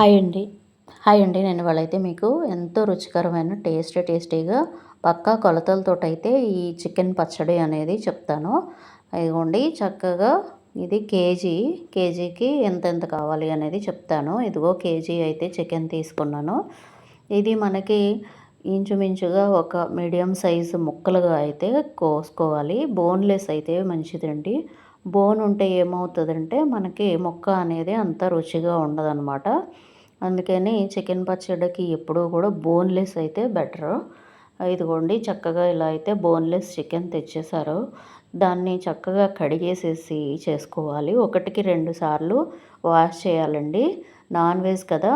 Hi అండి. Hi అండి. నేను వాళ్ళైతే మీకు ఎంతో రుచికరమైన టేస్టీ టేస్టీగా పక్కా కొలతలతో అయితే ఈ చికెన్ పచ్చడి అనేది చెప్తాను. ఇదిగోండి చక్కగా ఇది కేజీ కేజీకి ఎంత ఎంత కావాలి అనేది చెప్తాను. ఇదిగో కేజీ అయితే చికెన్ తీసుకున్నాను. ఇది మనకి ఇంచుమించుగా ఒక మీడియం సైజు ముక్కలుగా అయితే కోసుకోవాలి. బోన్లెస్ అయితే మంచిదండి. బోన్ ఉంటే ఏమవుతుందంటే మనకి ముక్క అనేది అంత రుచిగా ఉండదన్నమాట. అందుకని చికెన్ పచ్చడికి ఎప్పుడూ కూడా బోన్లెస్ అయితే బెటర్. ఇదిగోండి చక్కగా ఇలా అయితే బోన్లెస్ చికెన్ తెచ్చేసారు దాన్ని చక్కగా కడిగేసేసి చేసుకోవాలి. ఒకటికి రెండు సార్లు వాష్ చేయాలండి. నాన్ వెజ్ కదా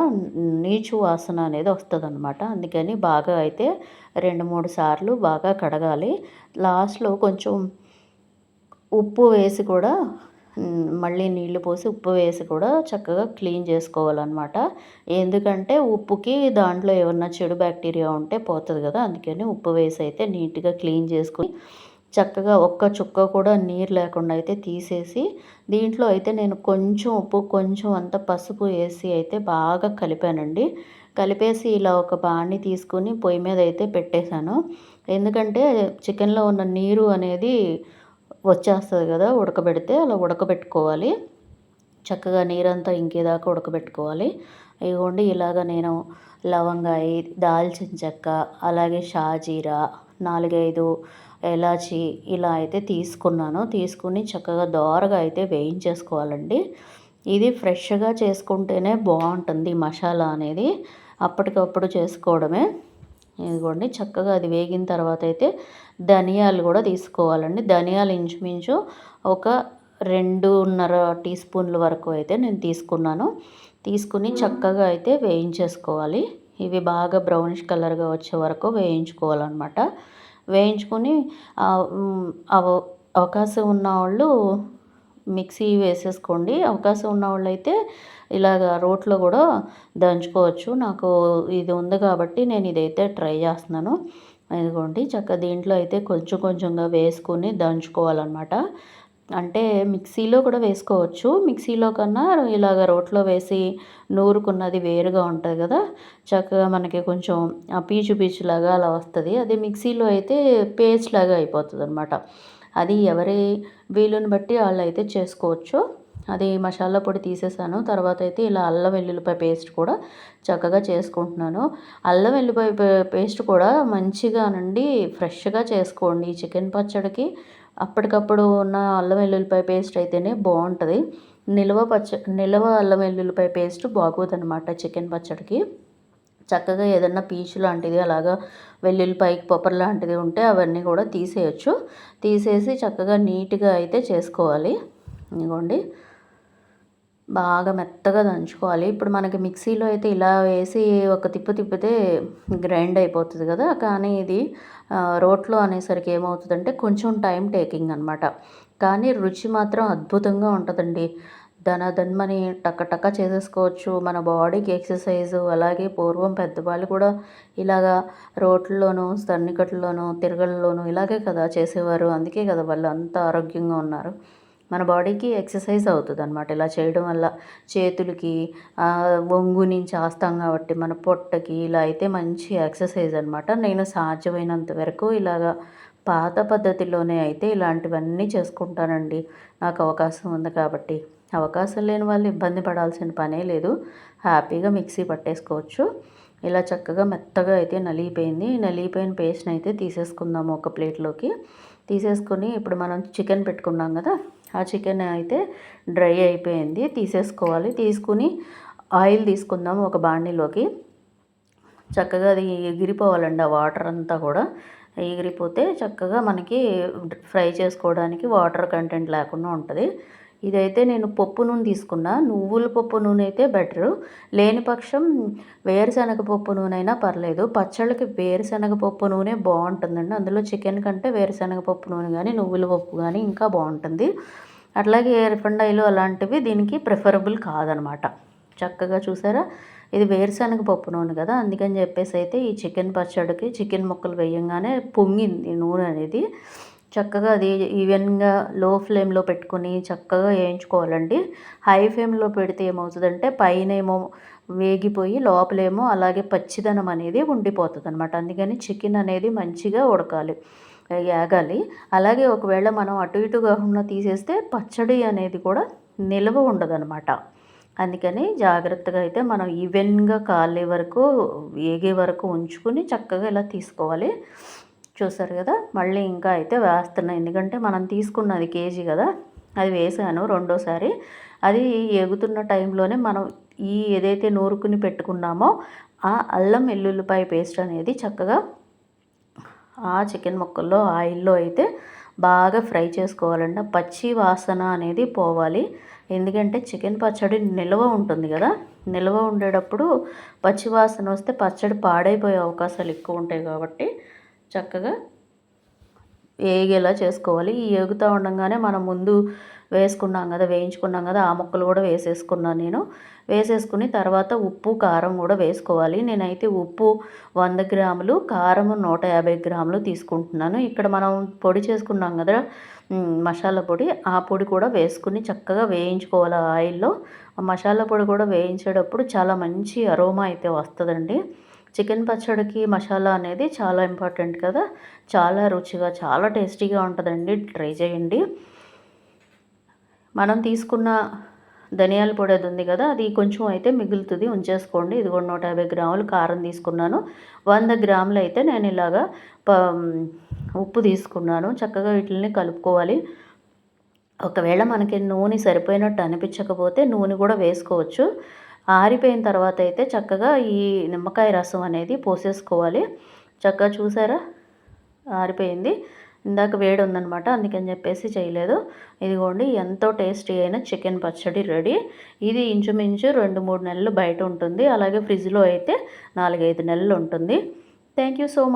నీచు వాసన అనేది వస్తుంది అనమాట అందుకని బాగా అయితే రెండు మూడు సార్లు బాగా కడగాలి. లాస్ట్లో కొంచెం ఉప్పు వేసి కూడా మళ్ళీ నీళ్ళు పోసి ఉప్పు వేసి కూడా చక్కగా క్లీన్ చేసుకోవాలన్నమాట. ఎందుకంటే ఉప్పుకి దాంట్లో ఏమన్నా చెడు బ్యాక్టీరియా ఉంటే పోతుంది కదా అందుకని ఉప్పు వేసి అయితే నీట్గా క్లీన్ చేసుకుని చక్కగా ఒక్క చుక్క కూడా నీరు లేకుండా అయితే తీసేసి దీంట్లో అయితే నేను కొంచెం ఉప్పు కొంచెం అంత పసుపు వేసి అయితే బాగా కలిపానండి. కలిపేసి ఇలా ఒక బాణి తీసుకుని పొయ్యి మీద అయితే పెట్టేశాను. ఎందుకంటే చికెన్లో ఉన్న నీరు అనేది వచ్చేస్తుంది కదా ఉడకబెడితే అలా ఉడకబెట్టుకోవాలి. చక్కగా నీరంతా ఇంకేదాకా ఉడకబెట్టుకోవాలి. ఇదిగోండి ఇలాగ నేను లవంగాయి దాల్చిన చెక్క అలాగే షాజీరా నాలుగైదు ఎలాచి ఇలా అయితే తీసుకున్నాను. తీసుకుని చక్కగా దోరగా అయితే వేయించేసుకోవాలండి. ఇది ఫ్రెష్గా చేసుకుంటేనే బాగుంటుంది మసాలా అనేది. అప్పటికప్పుడు చేసుకోవడమే. ఇదిగోండి చక్కగా అది వేగిన తర్వాత అయితే ధనియాలు కూడా తీసుకోవాలండి. ధనియాలు ఇంచుమించు ఒక రెండున్నర టీ స్పూన్ల వరకు అయితే నేను తీసుకున్నాను. తీసుకుని చక్కగా అయితే వేయించేసుకోవాలి. ఇవి బాగా బ్రౌనిష్ కలర్గా వచ్చే వరకు వేయించుకోవాలన్నమాట. వేయించుకొని అవకాశం ఉన్న వాళ్ళు మిక్సీ వేసేసుకోండి. అవకాశం ఉన్న వాళ్ళైతే ఇలాగ రోట్లో కూడా దంచుకోవచ్చు. నాకు ఇది ఉంది కాబట్టి నేను ఇదైతే ట్రై చేస్తున్నాను. ఇదిగోండి చక్క దీంట్లో అయితే కొంచెం కొంచెంగా వేసుకొని దంచుకోవాలన్నమాట. అంటే మిక్సీలో కూడా వేసుకోవచ్చు. మిక్సీలో కన్నా ఇలాగ రోట్లో వేసి నూరుకున్నది వేరుగా ఉంటుంది కదా. చక్కగా మనకి కొంచెం పీచు పీచులాగా అలా వస్తుంది. అదే మిక్సీలో అయితే పేస్ట్ లాగా అయిపోతుంది అనమాట అది ఎవరి వీలుని బట్టి వాళ్ళు అయితే చేసుకోవచ్చు. అది మసాలా పొడి తీసేసాను. తర్వాత అయితే ఇలా అల్లం వెల్లుల్లిపాయ పేస్ట్ కూడా చక్కగా చేసుకుంటున్నాను. అల్లం వెల్లుల్లిపాయ పేస్ట్ కూడా మంచిగా నుండి ఫ్రెష్గా చేసుకోండి. చికెన్ పచ్చడికి అప్పటికప్పుడు ఉన్న అల్లం వెల్లుల్లిపాయ పేస్ట్ అయితేనే బాగుంటుంది. నిల్వ పచ్చ నిల్వ అల్లం వెల్లుల్లిపాయ పేస్ట్ బాగోదనమాట చికెన్ పచ్చడికి. చక్కగా ఏదన్నా పీచు లాంటిది అలాగా వెల్లుల్లిపాయకి పొప్పర్ లాంటిది ఉంటే అవన్నీ కూడా తీసేయచ్చు. తీసేసి చక్కగా నీట్గా అయితే చేసుకోవాలి. ఇదిగోండి. బాగా మెత్తగా దంచుకోవాలి. ఇప్పుడు మనకి మిక్సీలో అయితే ఇలా వేసి ఒక తిప్పు తిప్పితే గ్రైండ్ అయిపోతుంది కదా. కానీ ఇది రోట్లో అనేసరికి ఏమవుతుందంటే కొంచెం టైం టేకింగ్ అనమాట కానీ రుచి మాత్రం అద్భుతంగా ఉంటుందండి. ధన ధన్మని టక్క టక్క చేసేసుకోవచ్చు. మన బాడీకి ఎక్సర్సైజు అలాగే పూర్వం పెద్దవాళ్ళు కూడా ఇలాగా రోడ్లలోనూ సన్నికట్లలోనూ తిరగల్లోనూ ఇలాగే కదా చేసేవారు. అందుకే కదా వాళ్ళు అంత ఆరోగ్యంగా ఉన్నారు. మన బాడీకి ఎక్సర్సైజ్ అవుతుంది అనమాట ఇలా చేయడం వల్ల చేతులకి ఒంగు నుంచి ఆస్తాం కాబట్టి మన పొట్టకి ఇలా అయితే మంచి ఎక్సర్సైజ్ అనమాట నేను సాధ్యమైనంత వరకు ఇలాగా పాత పద్ధతిలోనే అయితే ఇలాంటివన్నీ చేసుకుంటానండి. నాకు అవకాశం ఉంది కాబట్టి. అవకాశం లేని వాళ్ళు ఇబ్బంది పడాల్సిన పనే లేదు. హ్యాపీగా మిక్సీ పట్టేసుకోవచ్చు. ఇలా చక్కగా మెత్తగా అయితే నలిగిపోయింది. నలిగిపోయిన పేస్ట్ని అయితే తీసేసుకుందాము ఒక ప్లేట్లోకి. తీసేసుకొని ఇప్పుడు మనం చికెన్ పెట్టుకున్నాం కదా ఆ చికెన్ అయితే డ్రై అయిపోయింది. తీసేసుకోవాలి. తీసుకుని ఆయిల్ తీసుకుందాము ఒక బాండిలోకి. చక్కగా అది ఎగిరిపోవాలండి ఆ వాటర్ అంతా కూడా. ఎగిరిపోతే చక్కగా మనకి ఫ్రై చేసుకోవడానికి వాటర్ కంటెంట్ లేకుండా ఉంటుంది. ఇదైతే నేను పప్పు నూనె తీసుకున్నా. నువ్వుల పప్పు నూనె అయితే బెటరు. లేని పక్షం వేరుశనగ పప్పు నూనె అయినా పర్లేదు. పచ్చళ్ళకి వేరుశనగ పప్పు నూనె బాగుంటుందండి. అందులో చికెన్ కంటే వేరుశనగ పప్పు నూనె కానీ నువ్వుల పప్పు కానీ ఇంకా బాగుంటుంది. అట్లాగే రిఫండ్ ఆయిల్ అలాంటివి దీనికి ప్రిఫరబుల్ కాదనమాట. చక్కగా చూసారా? ఇది వేరుశనగ పప్పు నూనె కదా. అందుకని చెప్పేసి అయితే ఈ చికెన్ పచ్చడికి చికెన్ ముక్కలు వేయంగానే పొంగింది నూనె అనేది. చక్కగా అది ఈవెన్గా లో ఫ్లేమ్లో పెట్టుకుని చక్కగా వేయించుకోవాలండి. హై ఫ్లేమ్లో పెడితే ఏమవుతుందంటే పైన ఏమో వేగిపోయి లోపలేమో అలాగే పచ్చిదనం అనేది ఉండిపోతుంది అనమాట అందుకని చికెన్ అనేది మంచిగా ఉడకాలి ఏగాలి. అలాగే ఒకవేళ మనం అటు ఇటు కాకుండా తీసేస్తే పచ్చడి అనేది కూడా నిల్వ ఉండదనమాట అందుకని జాగ్రత్తగా అయితే మనం ఈవెన్గా కాలే వరకు వేగే వరకు ఉంచుకుని చక్కగా ఇలా తీసుకోవాలి. చూసారు కదా? మళ్ళీ ఇంకా అయితే వేస్తున్నాయి. ఎందుకంటే మనం తీసుకున్నది కేజీ కదా? అది వేసాను రెండోసారి. అది ఎగుతున్న టైంలోనే మనం ఈ ఏదైతే నూరుకుని పెట్టుకున్నామో ఆ అల్లం వెల్లుల్లిపాయ పేస్ట్ అనేది చక్కగా ఆ చికెన్ ముక్కల్లో ఆయిల్లో అయితే బాగా ఫ్రై చేసుకోవాలండి. పచ్చి వాసన అనేది పోవాలి. ఎందుకంటే చికెన్ పచ్చడి నిల్వ ఉంటుంది కదా? నిల్వ ఉండేటప్పుడు పచ్చి వాసన వస్తే పచ్చడి పాడైపోయే అవకాశాలు ఎక్కువ ఉంటాయి కాబట్టి చక్కగా వేగేలా చేసుకోవాలి. ఈ వేగుతూ ఉండగానే మనం ముందు వేసుకున్నాం కదా వేయించుకున్నాం కదా ఆ ముక్కలు కూడా వేసేసుకున్నాను నేను. వేసేసుకుని తర్వాత ఉప్పు కారం కూడా వేసుకోవాలి. నేనైతే ఉప్పు వంద గ్రాములు కారం నూట యాభై గ్రాములు తీసుకుంటున్నాను. ఇక్కడ మనం పొడి చేసుకున్నాం కదా మసాలా పొడి ఆ పొడి కూడా వేసుకుని చక్కగా వేయించుకోవాలి ఆయిల్లో. మసాలా పొడి కూడా వేయించేటప్పుడు చాలా మంచి అరోమా అయితే వస్తుందండి. చికెన్ పచ్చడికి మసాలా అనేది చాలా ఇంపార్టెంట్ కదా. చాలా రుచిగా చాలా టేస్టీగా ఉంటుందండి. ట్రై చేయండి. మనం తీసుకున్న ధనియాల పొడి అది ఉంది కదా అది కొంచెం అయితే మిగులుతుంది. ఉంచేసుకోండి. ఇది కూడా నూట యాభై గ్రాములు కారం తీసుకున్నాను. వంద గ్రాములు అయితే నేను ఇలాగా ఉప్పు తీసుకున్నాను. చక్కగా వీటిని కలుపుకోవాలి. ఒకవేళ మనకి నూనె సరిపోయినట్టు అనిపించకపోతే నూనె కూడా వేసుకోవచ్చు. ఆరిపోయిన తర్వాత అయితే చక్కగా ఈ నిమ్మకాయ రసం అనేది పోసేసుకోవాలి. చక్కగా చూసారా? ఆరిపోయింది. ఇందాక వేడి ఉందనమాట అందుకని చెప్పేసి చేయలేదు. ఇదిగోండి ఎంతో టేస్టీ అయిన చికెన్ పచ్చడి రెడీ. ఇది ఇంచుమించు రెండు మూడు నెలలు బయట ఉంటుంది. అలాగే ఫ్రిడ్జ్లో అయితే నాలుగైదు నెలలు ఉంటుంది. Thank you so much